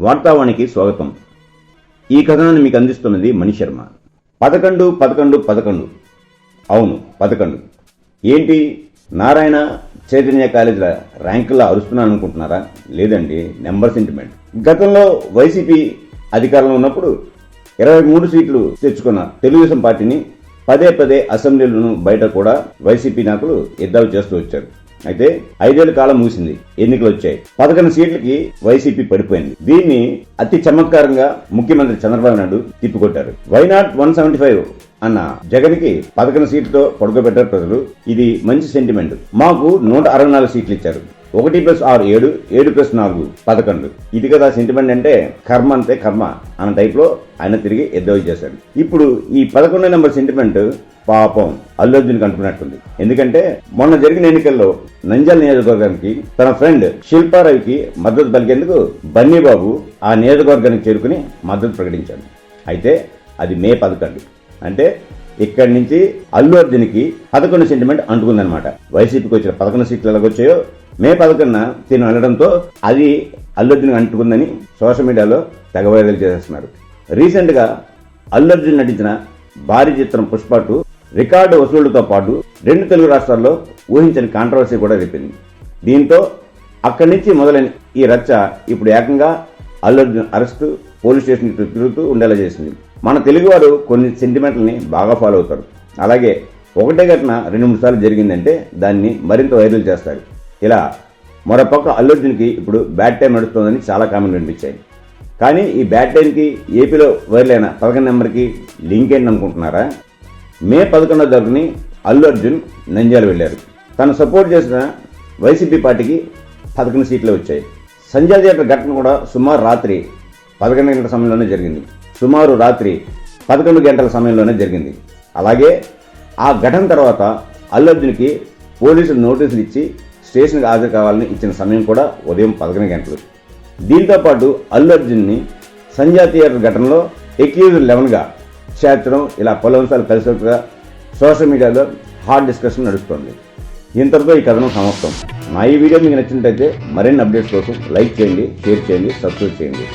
వార్తావాణికి స్వాగతం. ఈ కథనాన్ని మీకు అందిస్తున్నది మణి శర్మ. పదకొండు పదకొండు పదకొండు. అవును పదకొండు. ఏంటి? నారాయణ చైతన్య కాలేజీల ర్యాంకుల్లో అరుస్తున్నాను అనుకుంటున్నారా? లేదండి నెంబర్ సెంటిమెంట్. గతంలో వైసీపీ అధికారంలో ఉన్నప్పుడు ఇరవై మూడు సీట్లు తెచ్చుకున్న తెలుగుదేశం పార్టీని పదే పదే అసెంబ్లీలను బయట కూడా వైసీపీ నాయకులు ఎద్దాలు చేస్తూ వచ్చారు. అయితే ఐదేళ్ళ కాలం ముగిసింది. ఎన్నికలు వచ్చాయి. పదకొండు సీట్లకి వైసీపీ పడిపోయింది. దీన్ని అతి చమత్కారంగా ముఖ్యమంత్రి Chandrababu Naidu తిప్పికొట్టారు. Why not one seventy five అన్న జగన్కి పదకొండు సీట్లతో పడుకోబెట్టారు ప్రజలు. ఇది మంచి సెంటిమెంట్. మాకు నూట అరవై నాలుగు సీట్లు ఇచ్చారు. ఒకటి ప్లస్ ఆరు ఏడు ఏడు ప్లస్ నాలుగు పదకొండు. ఇది కదా సెంటిమెంట్ అంటే కర్మ అంతే కర్మ అన్న టైప్లో ఆయన తిరిగి ఎద్దవి చేశాడు. ఇప్పుడు ఈ పదకొండో నెంబర్ సెంటిమెంట్ పాపం అల్లు అనుకున్నట్టుంది ఎందుకంటే మొన్న జరిగిన ఎన్నికల్లో నంజాల్ నియోజకవర్గానికి తన ఫ్రెండ్ శిల్పారావుకి మద్దతు పలికేందుకు బన్నీ బాబు ఆ నియోజకవర్గానికి చేరుకుని మద్దతు ప్రకటించాడు. అయితే అది మే పదకొండు. అంటే ఇక్కడి నుంచి అల్లు అర్జున్కి పదకొండు సెంటిమెంట్ అంటుకుందనమాట వైసీపీకి వచ్చిన పదకొండు సీట్లు ఎలాగొచ్చాయో మే పదకొండున తిను వెళ్ళడంతో అది అల్లు అర్జున్ అంటుకుందని సోషల్ మీడియాలో తెగ వైరల్ చేసేస్తున్నారు రీసెంట్గా అల్లు అర్జున్ నటించిన భారీ చిత్రం పుష్ప టూ రికార్డు వసూళ్ళతో పాటు రెండు తెలుగు రాష్ట్రాల్లో ఊహించని కాంట్రవర్సీ కూడా రేపింది. దీంతో అక్కడి నుంచి మొదలైన ఈ రచ్చ ఇప్పుడు ఏకంగా Allu Arjun arrest police station చుట్టూ తిరుగుతూ ఉండేలా చేసింది. మన తెలుగువారు కొన్ని సెంటిమెంట్లని బాగా ఫాలో అవుతారు. అలాగే ఒకటే ఘటన రెండు మూడు సార్లు జరిగిందంటే దాన్ని మరింత వైరల్ చేస్తారు. ఇలా మరోపక్క అల్లు అర్జున్కి ఇప్పుడు బ్యాడ్ టైం నడుస్తోందని చాలా కామెంట్లు వినిపించాయి. కానీ ఈ బ్యాడ్ టైంకి ఏపీలో వైర్లైన పదకొండు నెంబర్కి లింక్ ఏంటి అనుకుంటున్నారా? మే పదకొండో తారీఖుని అల్లు అర్జున్ నంద్యాల వెళ్ళారు. తను సపోర్ట్ చేసిన వైసీపీ పార్టీకి పదకొండు సీట్లు వచ్చాయి. సంజయ్ థియేటర్ ఘటన కూడా సుమారు రాత్రి పదకొండు గంటల సమయంలోనే జరిగింది. సుమారు రాత్రి పదకొండు గంటల సమయంలోనే జరిగింది. అలాగే ఆ ఘటన తర్వాత అల్లు అర్జున్కి పోలీసులు నోటీసులు ఇచ్చి స్టేషన్కి హాజరు కావాలని ఇచ్చిన సమయం కూడా ఉదయం పదకొండు గంటలు. దీంతో పాటు అల్లు అర్జున్ని సంజయ్ థియేటర్ ఘటనలో ఎక్యూజ్ లెవెన్గా చేర్చడం ఇలా పలు అంశాలు కలిసినట్టుగా సోషల్ మీడియాలో హాట్ డిస్కషన్ నడుస్తోంది. ఇంతటితో ఈ కథనం సమస్తం నా ఈ వీడియో మీకు నచ్చినట్టయితే మరిన్ని అప్డేట్స్ కోసం లైక్ చేయండి షేర్ చేయండి సబ్స్క్రైబ్ చేయండి.